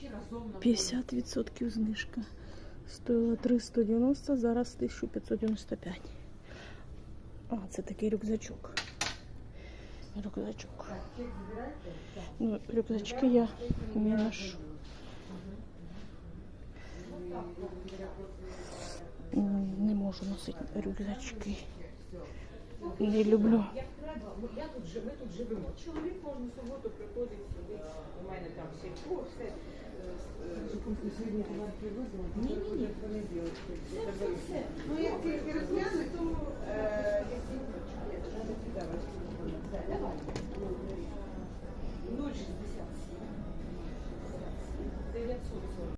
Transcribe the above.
Чи разом 50% знижка. Стоїла 390, зараз 1595. А, це такий рюкзачок. Рюкзачок. Ну, рюкзачки я не ношу. Не можу носити рюкзачки. Не люблю. Треба, ми- я тут жи- ми тут живемо. Чоловік кожну суботу приходить сюди. У мене там сільпо, все. е, Сьогодні товар привозила, Ні, ні, ні. Все, все, все. Ну, як тільки розгляну, то е, якщо Давай. 067. 940.